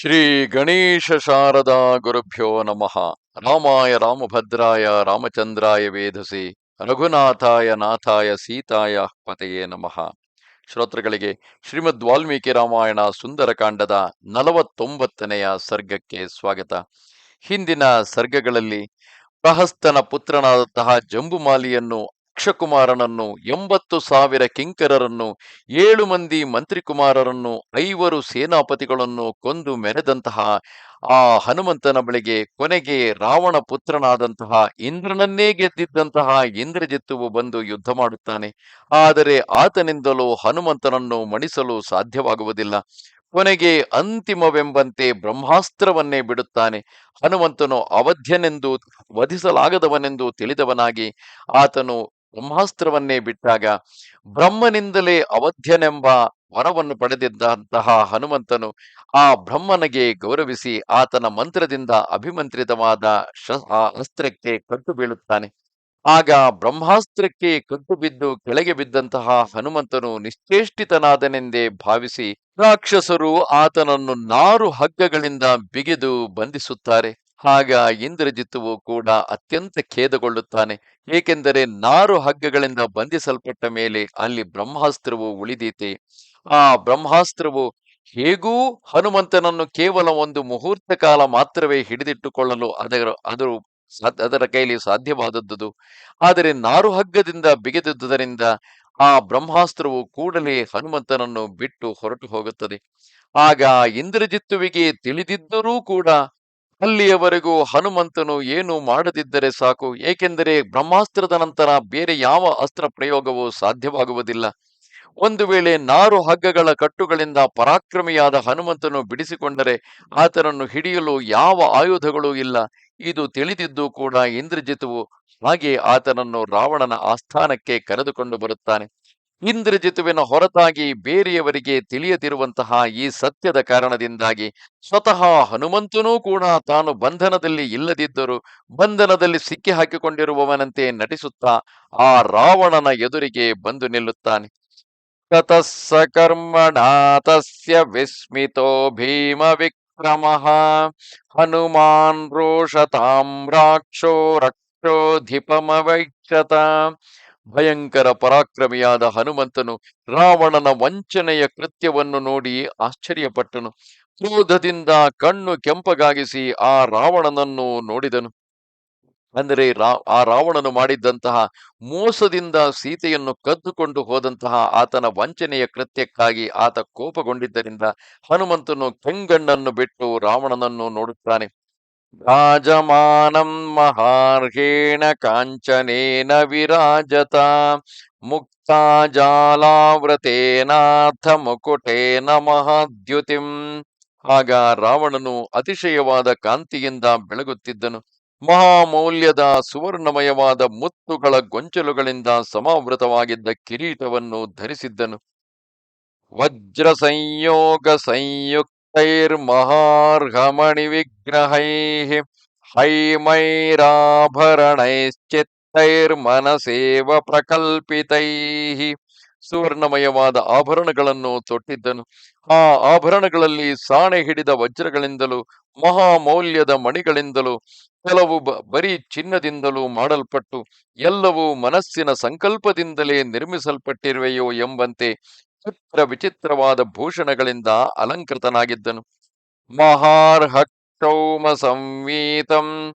ಶ್ರೀ ಗಣೇಶ ಶಾರದಾ ಗುರುಭ್ಯೋ ನಮಃ. ರಾಮಾಯ ರಾಮಭದ್ರಾಯ ರಾಮಚಂದ್ರಾಯ ವೇಧಸಿ ರಘುನಾಥಾಯ ನಾಥಾಯ ಸೀತಾಯ ಪತೆಯೇ ನಮಃ. ಶ್ರೋತೃಗಳಿಗೆ ಶ್ರೀಮದ್ ವಾಲ್ಮೀಕಿ ರಾಮಾಯಣ ಸುಂದರಕಾಂಡದ ನಲವತ್ತೊಂಬತ್ತನೆಯ ಸರ್ಗಕ್ಕೆ ಸ್ವಾಗತ. ಹಿಂದಿನ ಸರ್ಗಗಳಲ್ಲಿ ಪ್ರಹಸ್ತನ ಪುತ್ರನಾದಂತಹ ಜಂಬುಮಾಲಿಯನ್ನು ಅಕ್ಷಕುಮಾರನನ್ನು ಎಂಬತ್ತು ಸಾವಿರ ಕಿಂಕರರನ್ನು, ಏಳು ಮಂದಿ ಮಂತ್ರಿಕುಮಾರರನ್ನು, ಐವರು ಸೇನಾಪತಿಗಳನ್ನು ಕೊಂದು ಮೆರೆದಂತಹ ಆ ಹನುಮಂತನ ಬಳಿಗೆ ಕೊನೆಗೆ ರಾವಣ ಪುತ್ರನಾದಂತಹ ಇಂದ್ರನನ್ನೇ ಗೆದ್ದಿದ್ದಂತಹ ಇಂದ್ರಜಿತ್ತುವು ಬಂದು ಯುದ್ಧ ಮಾಡುತ್ತಾನೆ. ಆದರೆ ಆತನಿಂದಲೂ ಹನುಮಂತನನ್ನು ಮಣಿಸಲು ಸಾಧ್ಯವಾಗುವುದಿಲ್ಲ. ಕೊನೆಗೆ ಅಂತಿಮವೆಂಬಂತೆ ಬ್ರಹ್ಮಾಸ್ತ್ರವನ್ನೇ ಬಿಡುತ್ತಾನೆ. ಹನುಮಂತನು ಅವಧ್ಯನೆಂದು ವಧಿಸಲಾಗದವನೆಂದು ತಿಳಿದವನಾಗಿ ಆತನು ಬ್ರಹ್ಮಾಸ್ತ್ರವನ್ನೇ ಬಿಟ್ಟಾಗ ಬ್ರಹ್ಮನಿಂದಲೇ ಅವಧ್ಯನೆಂಬ ವರವನ್ನು ಪಡೆದಿದ್ದಂತಹ ಹನುಮಂತನು ಆ ಬ್ರಹ್ಮನಿಗೆ ಗೌರವಿಸಿ ಆತನ ಮಂತ್ರದಿಂದ ಅಭಿಮಂತ್ರಿತವಾದ ಅಸ್ತ್ರಕ್ಕೆ ಕಟ್ಟು ಬೀಳುತ್ತಾನೆ. ಆಗ ಬ್ರಹ್ಮಾಸ್ತ್ರಕ್ಕೆ ಕಟ್ಟು ಬಿದ್ದು ಕೆಳಗೆ ಬಿದ್ದಂತಹ ಹನುಮಂತನು ನಿಶ್ಚೇಷ್ಟಿತನಾದನೆಂದೇ ಭಾವಿಸಿ ರಾಕ್ಷಸರು ಆತನನ್ನು ನಾರು ಹಗ್ಗಗಳಿಂದ ಬಿಗಿದು ಬಂಧಿಸುತ್ತಾರೆ. ಆಗ ಇಂದ್ರಜಿತ್ತುವು ಕೂಡ ಅತ್ಯಂತ ಖೇದಗೊಳ್ಳುತ್ತಾನೆ. ಏಕೆಂದರೆ ನಾರು ಹಗ್ಗಗಳಿಂದ ಬಂಧಿಸಲ್ಪಟ್ಟ ಮೇಲೆ ಅಲ್ಲಿ ಬ್ರಹ್ಮಾಸ್ತ್ರವು ಉಳಿದೀತೆ. ಆ ಬ್ರಹ್ಮಾಸ್ತ್ರವು ಹೇಗೂ ಹನುಮಂತನನ್ನು ಕೇವಲ ಒಂದು ಮುಹೂರ್ತ ಕಾಲ ಮಾತ್ರವೇ ಹಿಡಿದಿಟ್ಟುಕೊಳ್ಳಲು ಅದರ ಅದರ ಅದರ ಕೈಲಿ ಸಾಧ್ಯವಾದದ್ದು ಆದರೆ ನಾರು ಹಗ್ಗದಿಂದ ಬಿಗಿದಿದ್ದುದರಿಂದ ಆ ಬ್ರಹ್ಮಾಸ್ತ್ರವು ಕೂಡಲೇ ಹನುಮಂತನನ್ನು ಬಿಟ್ಟು ಹೊರಟು ಹೋಗುತ್ತದೆ. ಆಗ ಇಂದ್ರಜಿತ್ತುವಿಗೆ ತಿಳಿದಿದ್ದರೂ ಕೂಡ ಅಲ್ಲಿಯವರೆಗೂ ಹನುಮಂತನು ಏನು ಮಾಡದಿದ್ದರೆ ಸಾಕು, ಏಕೆಂದರೆ ಬ್ರಹ್ಮಾಸ್ತ್ರದ ನಂತರ ಬೇರೆ ಯಾವ ಅಸ್ತ್ರ ಪ್ರಯೋಗವೂ ಸಾಧ್ಯವಾಗುವುದಿಲ್ಲ. ಒಂದು ವೇಳೆ ನಾರು ಹಗ್ಗಗಳ ಕಟ್ಟುಗಳಿಂದ ಪರಾಕ್ರಮಿಯಾದ ಹನುಮಂತನು ಬಿಡಿಸಿಕೊಂಡರೆ ಆತನನ್ನು ಹಿಡಿಯಲು ಯಾವ ಆಯುಧಗಳೂ ಇಲ್ಲ. ಇದು ತಿಳಿದಿದ್ದು ಕೂಡ ಇಂದ್ರಜಿತುವು. ಹಾಗೆ ಆತನನ್ನು ರಾವಣನ ಆಸ್ಥಾನಕ್ಕೆ ಕರೆದುಕೊಂಡು ಬರುತ್ತಾನೆ. ಇಂದ್ರಜಿತುವಿನ ಹೊರತಾಗಿ ಬೇರೆಯವರಿಗೆ ತಿಳಿಯದಿರುವಂತಹ ಈ ಸತ್ಯದ ಕಾರಣದಿಂದಾಗಿ ಸ್ವತಃ ಹನುಮಂತನೂ ಕೂಡ ತಾನು ಬಂಧನದಲ್ಲಿ ಇಲ್ಲದಿದ್ದರೂ ಬಂಧನದಲ್ಲಿ ಸಿಕ್ಕಿ ಹಾಕಿಕೊಂಡಿರುವವನಂತೆ ನಟಿಸುತ್ತಾ ಆ ರಾವಣನ ಎದುರಿಗೆ ಬಂದು ನಿಲ್ಲುತ್ತಾನೆ. ಕತಸ್ಸ ತಸ್ಯ ವಿಸ್ಮಿತೋ ಭೀಮ ವಿಕ್ರಮ ಹನುಮಾನ್ ರೋಷತಾಂ ರಾಕ್ಷೋ ರಕ್ಷೋಧಿಪಮವೈಕ್ಷತ ಭಯಂಕರ ಪರಾಕ್ರಮಿಯಾದ ಹನುಮಂತನು ರಾವಣನ ವಂಚನೆಯ ಕೃತ್ಯವನ್ನು ನೋಡಿ ಆಶ್ಚರ್ಯಪಟ್ಟನು. ಕ್ರೋಧದಿಂದ ಕಣ್ಣು ಕೆಂಪಗಾಗಿಸಿ ಆ ರಾವಣನನ್ನು ನೋಡಿದನು. ಅಂದರೆ ರಾ, ಆ ರಾವಣನು ಮಾಡಿದ್ದಂತಹ ಮೋಸದಿಂದ ಸೀತೆಯನ್ನು ಕದ್ದುಕೊಂಡು ಹೋದಂತಹ ಆತನ ವಂಚನೆಯ ಕೃತ್ಯಕ್ಕಾಗಿ ಆತ ಕೋಪಗೊಂಡಿದ್ದರಿಂದ ಹನುಮಂತನು ಕೆಂಗಣ್ಣನ್ನು ಬಿಟ್ಟು ರಾವಣನನ್ನು ನೋಡುತ್ತಾನೆ. ರಾಜಮಾನಂ ಮಹಾರ್ಹೇಣ ಕಾಂಚನೇನ ವಿರಾಜತ ಮುಕ್ತಾ ಜಾಲಾವೃತೇನಾಥ ಮುಕುಟೇನ ಮಹಾದ್ಯುತಿಂ ಆಗ ರಾವಣನು ಅತಿಶಯವಾದ ಕಾಂತಿಯಿಂದ ಬೆಳಗುತ್ತಿದ್ದನು. ಮಹಾಮೌಲ್ಯದ ಸುವರ್ಣಮಯವಾದ ಮುತ್ತುಗಳ ಗೊಂಚಲುಗಳಿಂದ ಸಮಾವೃತವಾಗಿದ್ದ ಕಿರೀಟವನ್ನು ಧರಿಸಿದ್ದನು. ವಜ್ರ ಸಂಯೋಗ ಸಂಯುಕ್ತೈರ್ಮಹಾರ್ಹಮಣಿ ವಿಗ್ರಹೈ ಹೈಮೈರಾಭರಣೈಶ್ಚಿತ್ತೈರ್ಮನಸೇವ ಪ್ರಕಲ್ಪಿತೈ ಸುವರ್ಣಮಯವಾದ ಆಭರಣಗಳನ್ನು ತೊಟ್ಟಿದ್ದನು. ಆ ಆಭರಣಗಳಲ್ಲಿ ಸಾಣೆ ಹಿಡಿದ ವಜ್ರಗಳಿಂದಲೂ, ಮಹಾಮೌಲ್ಯದ ಮಣಿಗಳಿಂದಲೂ, ಕೆಲವು ಬರೀ ಚಿನ್ನದಿಂದಲೂ ಮಾಡಲ್ಪಟ್ಟು, ಎಲ್ಲವೂ ಮನಸ್ಸಿನ ಸಂಕಲ್ಪದಿಂದಲೇ ನಿರ್ಮಿಸಲ್ಪಟ್ಟಿರುವೆಯೋ ಎಂಬಂತೆ ಚಿತ್ರ ವಿಚಿತ್ರವಾದ ಭೂಷಣಗಳಿಂದ ಅಲಂಕೃತನಾಗಿದ್ದನು. ಮಹಾರ್ಹಕ್ಷೌಮ ಸಂವೀತಂ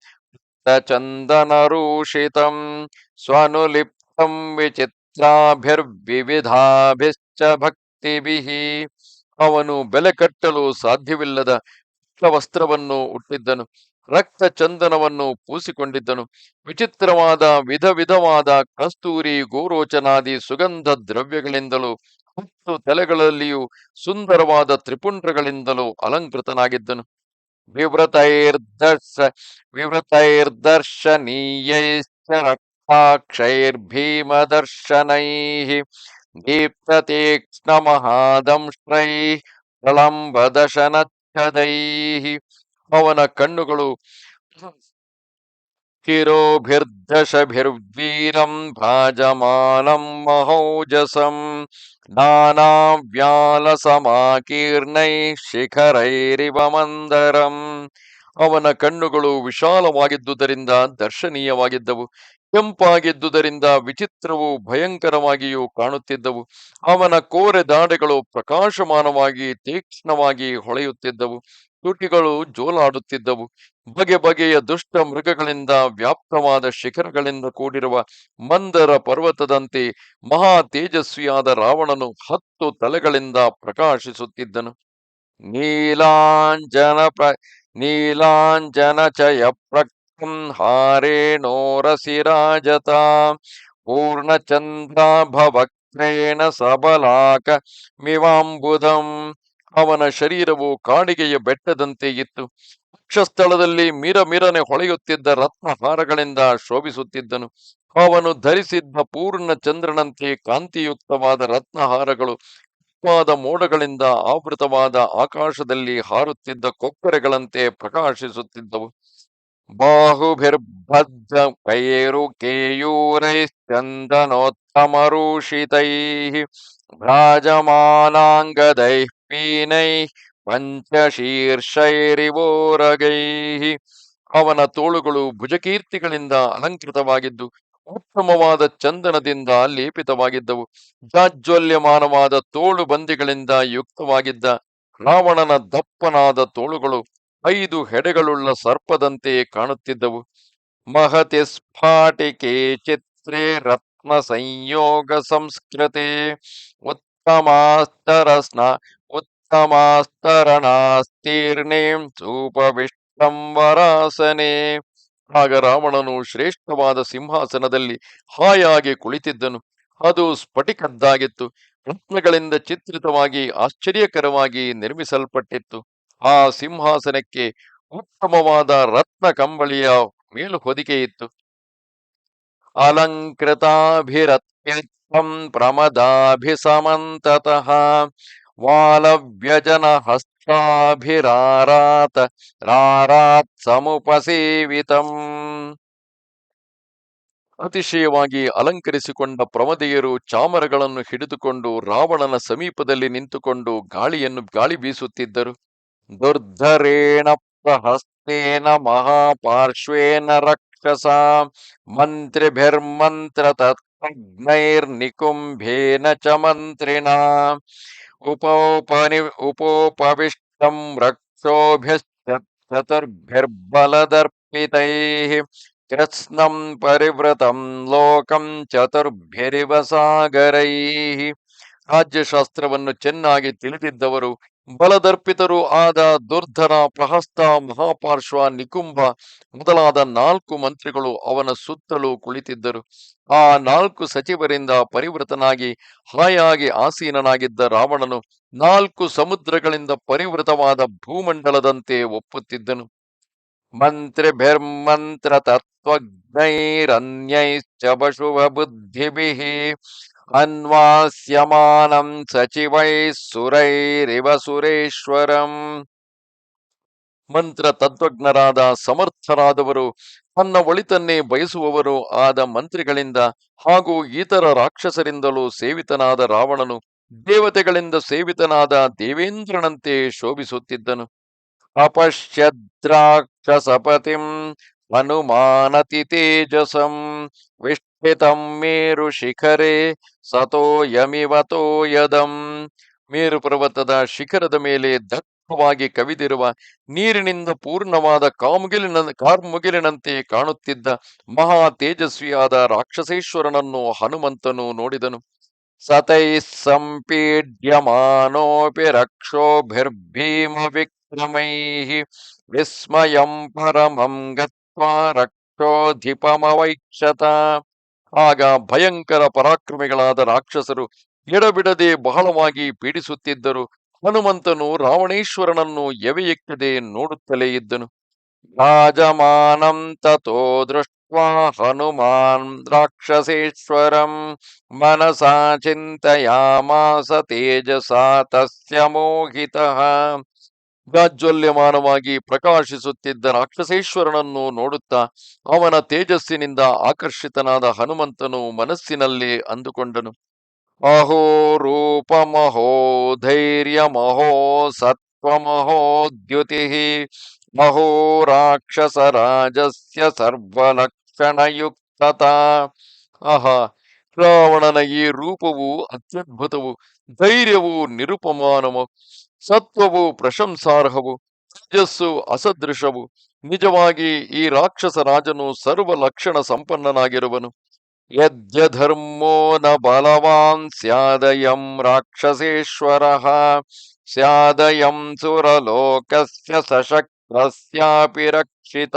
ಚಂದನರೂಷಿತಂ ಸ್ವನುಲಿಪ್ತಂ ವಿಚಿತ್ರಾಭಿರ್ವಿವಿಧಾಭಿಶ್ಚ ಭಕ್ತಿಭಿಃ. ಅವನು ಬೆಲೆ ಕಟ್ಟಲು ಸಾಧ್ಯವಿಲ್ಲದ ವಸ್ತ್ರವನ್ನು ಉಟ್ಟಿದ್ದನು. ರಕ್ತ ಚಂದನವನ್ನು ಪೂಸಿಕೊಂಡಿದ್ದನು. ವಿಚಿತ್ರವಾದ ವಿಧ ವಿಧವಾದ ಕಸ್ತೂರಿ ಗೋರೋಚನಾದಿ ಸುಗಂಧ ದ್ರವ್ಯಗಳಿಂದಲೂ ಹತ್ತು ತಲೆಗಳಲ್ಲಿಯೂ ಸುಂದರವಾದ ತ್ರಿಪುಂಡ್ರಗಳಿಂದಲೂ ಅಲಂಕೃತನಾಗಿದ್ದನು. ವಿವೃತೈರ್ದರ್ಶ ವಿವೃತೈರ್ದರ್ಶನೀಯೈಶ್ಚ ರಕ್ತಾಕ್ಷೈರ್ಭೀಮದರ್ಶನೈ ದೀಪ್ತತೀಕ್ಷ್ಣ ಮಹಾದಂಶ್ರೈ ಪ್ರಳಂಬದಶನಚ್ಛದೈ ಅವನ ಕಣ್ಣುಗಳು ಕಿರೋಭಿರ್ದಶಭಿರ್ವೀರಂ ಭಾಜಮಾನಂ ಮಹೌಜಸಂ ನಾನಾವ್ಯಾಲಸಮಾಕೀರ್ಣೈ ಶಿಖರೈರಿವ ಮಂದರಂ. ಅವನ ಕಣ್ಣುಗಳು ವಿಶಾಲವಾಗಿದ್ದುದರಿಂದ ದರ್ಶನೀಯವಾಗಿದ್ದವು. ಕೆಂಪಾಗಿದ್ದುದರಿಂದ ವಿಚಿತ್ರವೂ ಭಯಂಕರವಾಗಿಯೂ ಕಾಣುತ್ತಿದ್ದವು. ಅವನ ಕೋರೆ ದಾಡೆಗಳು ಪ್ರಕಾಶಮಾನವಾಗಿ ತೀಕ್ಷ್ಣವಾಗಿ ಹೊಳೆಯುತ್ತಿದ್ದವು. ತುಟಿಗಳು ಜೋಲಾಡುತ್ತಿದ್ದವು. ಬಗೆ ಬಗೆಯ ದುಷ್ಟ ಮೃಗಗಳಿಂದ ವ್ಯಾಪ್ತವಾದ ಶಿಖರಗಳಿಂದ ಕೂಡಿರುವ ಮಂದರ ಪರ್ವತದಂತೆ ಮಹಾ ತೇಜಸ್ವಿಯಾದ ರಾವಣನು ಹತ್ತು ತಲೆಗಳಿಂದ ಪ್ರಕಾಶಿಸುತ್ತಿದ್ದನು. ನೀಲಾಂಜನ ಪ್ರ, ನೀಲಾಂಜನ ಚಯ ಹಾರೇಣೋರಸಿರಾಜತ ಪೂರ್ಣಚಂದ್ರಾಭವಕ್ರೇಣ ಸಬಲಾಕ ಮಿವಾಂಬುಧಂ ಅವನ ಶರೀರವು ಕಾಡಿಗೆಯ ಬೆಟ್ಟದಂತೆ ಇತ್ತು. ಪಕ್ಷಸ್ಥಳದಲ್ಲಿ ಮಿರ ಮಿರನೆ ಹೊಳೆಯುತ್ತಿದ್ದ ರತ್ನಹಾರಗಳಿಂದ ಶೋಭಿಸುತ್ತಿದ್ದನು. ಅವನು ಧರಿಸಿದ್ದ ಪೂರ್ಣ ಚಂದ್ರನಂತೆ ಕಾಂತಿಯುಕ್ತವಾದ ರತ್ನಹಾರಗಳು ತಂಪಾದ ಮೋಡಗಳಿಂದ ಆವೃತವಾದ ಆಕಾಶದಲ್ಲಿ ಹಾರುತ್ತಿದ್ದ ಕೊಕ್ಕರೆಗಳಂತೆ ಪ್ರಕಾಶಿಸುತ್ತಿದ್ದವು. ಬಾಹುಭಿರ್ಭದ್ರ ಕೈರು ಕೇಯೂರೈಶ್ಚಂದನೋತ್ತಮರೂಷಿತೈ ಭ್ರಾಜಮಾನಾಂಗದೈ ಪೀನೈ ಪಂಚಶೀರ್ಷೈರಿವೋರಗೈ ಅವನ ತೋಳುಗಳು ಭುಜಕೀರ್ತಿಗಳಿಂದ ಅಲಂಕೃತವಾಗಿದ್ದು ಉತ್ತಮವಾದ ಚಂದನದಿಂದ ಲೇಪಿತವಾಗಿದ್ದವು ಜಾಜ್ವಲ್ಯಮಾನವಾದ ತೋಳು ಬಂದಿಗಳಿಂದ ಯುಕ್ತವಾಗಿದ್ದ ರಾವಣನ ದಪ್ಪನಾದ ತೋಳುಗಳು ಐದು ಹೆಡೆಗಳುಳ್ಳ ಸರ್ಪದಂತೆ ಕಾಣುತ್ತಿದ್ದವು ಮಹತಿ ಸ್ಫಾಟಿಕೆ ಚಿತ್ರೇ ರತ್ನ ಸಂಯೋಗ ಸಂಸ್ಕೃತೆ ಉತ್ತಮಾಸ್ತರ ಸ್ನ ಸೂಪವಿಷ್ಟಂಬರಾಸನೆ ಆಗ ರಾವಣನು ಶ್ರೇಷ್ಠವಾದ ಸಿಂಹಾಸನದಲ್ಲಿ ಹಾಯಾಗಿ ಕುಳಿತಿದ್ದನು. ಅದು ಸ್ಫಟಿಕದ್ದಾಗಿತ್ತು. ರತ್ನಗಳಿಂದ ಚಿತ್ರಿತವಾಗಿ ಆಶ್ಚರ್ಯಕರವಾಗಿ ನಿರ್ಮಿಸಲ್ಪಟ್ಟಿತ್ತು. ಆ ಸಿಂಹಾಸನಕ್ಕೆ ಉತ್ತಮವಾದ ರತ್ನ ಕಂಬಳಿಯ ಮೇಲು ಹೊದಿಕೆ ಇತ್ತು. ಅಲಂಕೃತಾಭಿರತ್ಯರ್ಥಂ ಪ್ರಮದಾಭಿಸಮಂತತಃ. ವಾಲವ್ಯಜನ ಹಸ್ತಾಭಿರಾರಾತ ರಾರಾತ್ ಸಮುಪಸೇವಿತಂ. ಅತಿಶಯವಾಗಿ ಅಲಂಕರಿಸಿಕೊಂಡ ಪ್ರಮದೆಯರು ಚಾಮರಗಳನ್ನು ಹಿಡಿದುಕೊಂಡು ರಾವಣನ ಸಮೀಪದಲ್ಲಿ ನಿಂತುಕೊಂಡು ಗಾಳಿಯನ್ನು ಗಾಳಿ ಬೀಸುತ್ತಿದ್ದರು. ದುರ್ಧರೇಣ ಪ್ರಹಸ್ತೇನ ಮಹಾಪಾರ್ಶ್ವೇನ ರಕ್ಷಸ ಮಂತ್ರಿಭಿರ್ಮಂತ್ರ ತತ್ನೈರ್ನಿಕುಂಭೇನ ಚ ಮಂತ್ರಿಣ. ಉಪೋಪನಿ ಉಪೋಪವಿಷ್ಟಂ ರಕ್ಷೋಭಿಶ್ಚತುರ್ಭಿರ್ಬಲದರ್ಪಿತೈಃ ಕೃತ್ಸ್ನಂ ಪರಿವೃತಂ ಲೋಕಂ ಚತುರ್ಭಿರಿವ ಸಾಗರೈಃ ರಾಜ್ಯಶಾಸ್ತ್ರವನ್ನು ಚೆನ್ನಾಗಿ ತಿಳಿದಿದ್ದವರು ಬಲದರ್ಪಿತರೂ ಆದ ದುರ್ಧರ ಪ್ರಹಸ್ತ, ಮಹಾಪಾರ್ಶ್ವ, ನಿಕುಂಭ ಮೊದಲಾದ ನಾಲ್ಕು ಮಂತ್ರಿಗಳು ಅವನ ಸುತ್ತಲೂ ಕುಳಿತಿದ್ದರು. ಆ ನಾಲ್ಕು ಸಚಿವರಿಂದ ಪರಿವೃತನಾಗಿ, ಹಾಯಾಗಿ ಆಸೀನನಾಗಿದ್ದ ರಾವಣನು ನಾಲ್ಕು ಸಮುದ್ರಗಳಿಂದ ಪರಿವೃತವಾದ ಭೂಮಂಡಲದಂತೆ ಒಪ್ಪುತ್ತಿದ್ದನು. ಮಂತ್ರಿಭಿರ್ಮಂತ್ರ ತತ್ವಜ್ಞೈರನ್ಯೈಶ್ಚ ಬಶುವ ಬುದ್ಧಿಭಿಃ ಅನ್ವಾಸ್ಯಮಾನಂ ಸಚಿವೈ ಸುರೈರಿವ ಸುರೇಶ್ವರಂ ಮಂತ್ರ ತತ್ವಜ್ಞರಾದ ಸಮರ್ಥರಾದವರು, ತನ್ನ ಒಳಿತನ್ನೇ ಬಯಸುವವರು ಆದ ಮಂತ್ರಿಗಳಿಂದ ಹಾಗೂ ಇತರ ರಾಕ್ಷಸರಿಂದಲೂ ಸೇವಿತನಾದ ರಾವಣನು ದೇವತೆಗಳಿಂದ ಸೇವಿತನಾದ ದೇವೇಂದ್ರನಂತೆ ಶೋಭಿಸುತ್ತಿದ್ದನು. ಅಪಶ್ಯದ್ರಾಕ್ಷಸಪತಿಂ ಹನುಮಾನತಿ ತೇಜಸಂ ವಿಷ್ಠಿತಂ ಮೇರು ಶಿಖರೆ ಸತೋ ಯಮಿವತೋ ಯದಂ. ಮೇರು ಪರ್ವತದ ಶಿಖರದ ಮೇಲೆ ದಟ್ಟವಾಗಿ ಕವಿದಿರುವ ನೀರಿನಿಂದ ಪೂರ್ಣವಾದ ಕಾಮುಗಿಲಿನ, ಕಾರ್ಮುಗಿಲಿನಂತೆ ಕಾಣುತ್ತಿದ್ದ ಮಹಾ ತೇಜಸ್ವಿಯಾದ ರಾಕ್ಷಸೇಶ್ವರನನ್ನು ಹನುಮಂತನು ನೋಡಿದನು. ಸತೈ ಸಂಪೀಡ್ಯಮಾನೋಪಿ ರಕ್ಷೋಭಿರ್ಭೀಮ ವಿಕ್ರಮೈ ವಿಸ್ಮಯಂ ಪರಮಂ ರಕ್ಷೋಧಿಪಮವೈಕ್ಷತ. ಆಗ ಭಯಂಕರ ಪರಾಕ್ರಮಿಗಳಾದ ರಾಕ್ಷಸರು ಎಡಬಿಡದೆ ಬಹಳವಾಗಿ ಪೀಡಿಸುತ್ತಿದ್ದರು. ಹನುಮಂತನು ರಾವಣೇಶ್ವರನನ್ನು ಎವೆಯೆಕ್ಕದೆ ನೋಡುತ್ತಲೇ ಇದ್ದನು. ರಾಜಮಾನಂ ತಥೋ ದೃಷ್ಟ್ವಾ ಹನುಮಾನ್ ರಾಕ್ಷಸೇಶ್ವರಂ ಮನಸಾ ಚಿಂತಯಾಮಾಸ ತೇಜಸ ತಸ್ಯ ಮೋಹಿತಃ ಜಾಜ್ವಲ್ಯಮಾನವಾಗಿ ಪ್ರಕಾಶಿಸುತ್ತಿದ್ದ ರಾಕ್ಷಸೇಶ್ವರನನ್ನು ನೋಡುತ್ತಾ ಅವನ ತೇಜಸ್ಸಿನಿಂದ ಆಕರ್ಷಿತನಾದ ಹನುಮಂತನು ಮನಸ್ಸಿನಲ್ಲಿ ಅಂದುಕೊಂಡನು. ಅಹೋ ರೂಪಮಹೋ ಧೈರ್ಯಮಹೋ ಸತ್ವಮಹೋ ಮಹೋ ರಾಕ್ಷಸ ರಾಕ್ಷಸರಾಜಸ್ಯ ಸರ್ವಲಕ್ಷಣಯುಕ್ತತಾ. ಅಹ ರಾವಣನ ಈ ರೂಪವು ಅತ್ಯದ್ಭುತವು, ಧೈರ್ಯವು ನಿರುಪಮಾನವು. ಸತ್ವವು ಪ್ರಶಂಸಾರ್ಹವು, ತೇಜಸ್ಸು ಅಸದೃಶವು. ನಿಜವಾಗಿ ಈ ರಾಕ್ಷಸ ರಾಜನು ಸರ್ವ ಲಕ್ಷಣ ಸಂಪನ್ನನಾಗಿರುವನು. ಯದ್ಯಧರ್ಮೋ ನ ಬಲವಾನ್ ಸ್ಯಾದಯಂ ರಾಕ್ಷಸೇಶ್ವರ, ಸ್ಯಾದಯಂ ಸುರಲೋಕಸ್ಯ ಸಶಕ್ತಸ್ಯಾಪಿ ರಕ್ಷಿತ.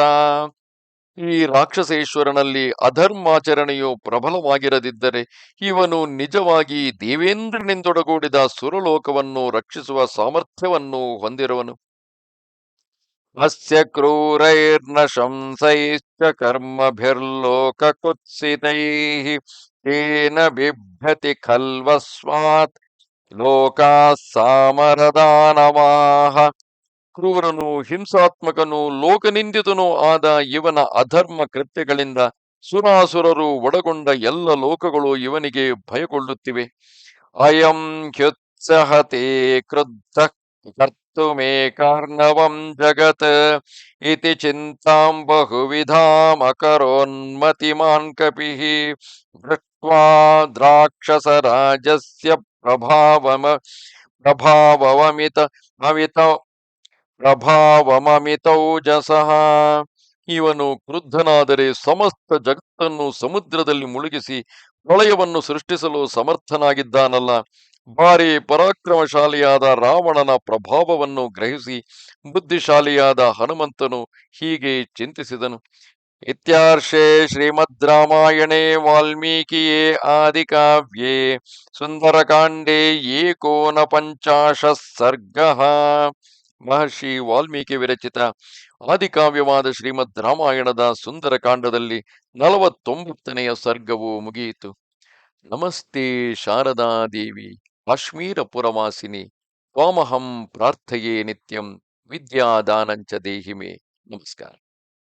ಈ ರಾಕ್ಷಸೇಶ್ವರನಲ್ಲಿ ಅಧರ್ಮಾಚರಣೆಯು ಪ್ರಬಲವಾಗಿರದಿದ್ದರೆ ಇವನು ನಿಜವಾಗಿ ದೇವೇಂದ್ರನಿಂದೊಡಗೂಡಿದ ಸುರಲೋಕವನ್ನು ರಕ್ಷಿಸುವ ಸಾಮರ್ಥ್ಯವನ್ನು ಹೊಂದಿರುವನು. ಅಸ್ಯ ಕ್ರೂರೈರ್ನ ಶಂಸೈಶ್ಚ ಕರ್ಮಭಿರ್ಲೋಕ ಕುತ್ಸಿತೈಃ ತೇನ ಬಿಭ್ಯತಿ ಖಲ್ವಸ್ಮಾತ್ ಲೋಕಾ ಸಾಮರದಾನವಾಹ ಕ್ರೂರನು, ಹಿಂಸಾತ್ಮಕನು, ಲೋಕನಿಂದಿತನೂ ಆದ ಇವನ ಅಧರ್ಮ ಕೃತ್ಯಗಳಿಂದ ಸುರಾಸುರರು ಒಳಗೊಂಡ ಎಲ್ಲ ಲೋಕಗಳು ಇವನಿಗೆ ಭಯಗೊಳ್ಳುತ್ತಿವೆ. ಅಯಂ ಹ್ಯುತ್ಸಹತೆ ಕ್ರುದ್ಧ ಕರ್ತುಮೇ ಕಾರ್ಣವಂ ಜಗತ್ ಇತಿ ಚಿಂತಾಂ ಬಹುವಿಧಾಮಕರೋನ್ಮತಿಮಾನ್ ಕಪಿಃ ದೃಷ್ಟ್ವಾ ದ್ರಾಕ್ಷಸರಾಜಸ್ಯ ಪ್ರಭಾವಮ ಪ್ರಭಾವವಮಿತ ಅಮಿತ ಪ್ರಭಾವಮಮಿತೌಜಸಃ ಇವನು ಕ್ರುದ್ಧನಾದರೆ ಸಮಸ್ತ ಜಗತ್ತನ್ನು ಸಮುದ್ರದಲ್ಲಿ ಮುಳುಗಿಸಿ ಪ್ರಳಯವನ್ನು ಸೃಷ್ಟಿಸಲು ಸಮರ್ಥನಾಗಿದ್ದಾನಲ್ಲ. ಭಾರಿ ಪರಾಕ್ರಮಶಾಲಿಯಾದ ರಾವಣನ ಪ್ರಭಾವವನ್ನು ಗ್ರಹಿಸಿ ಬುದ್ಧಿಶಾಲಿಯಾದ ಹನುಮಂತನು ಹೀಗೆ ಚಿಂತಿಸಿದನು. ಇತ್ಯಾರ್ಷೆ ಶ್ರೀಮದ್ ರಾಮಾಯಣೇ ವಾಲ್ಮೀಕಿಯೇ ಆದಿಕಾವ್ಯೇ ಸುಂದರಕಾಂಡೇ ಏಕೋನ ಪಂಚಾಶ ಸರ್ಗ ಮಹರ್ಷಿ ವಾಲ್ಮೀಕಿ ವಿರಚಿತ ಆದಿಕಾವ್ಯವಾದ ಶ್ರೀಮದ್ ರಾಮಾಯಣದ ಸುಂದರಕಾಂಡದಲ್ಲಿ ನಲವತ್ತೊಂಬತ್ತನೆಯ ಸರ್ಗವು ಮುಗಿಯಿತು. ನಮಸ್ತೆ ಶಾರದಾ ದೇವಿ ಕಾಶ್ಮೀರ ಪುರವಾಸಿನಿ ತ್ವಾಮಹಂ ಪ್ರಾರ್ಥೆಯೇ ನಿತ್ಯಂ, ವಿದ್ಯಾದಾನಂಚ ದೇಹಿಮೆ. ನಮಸ್ಕಾರ.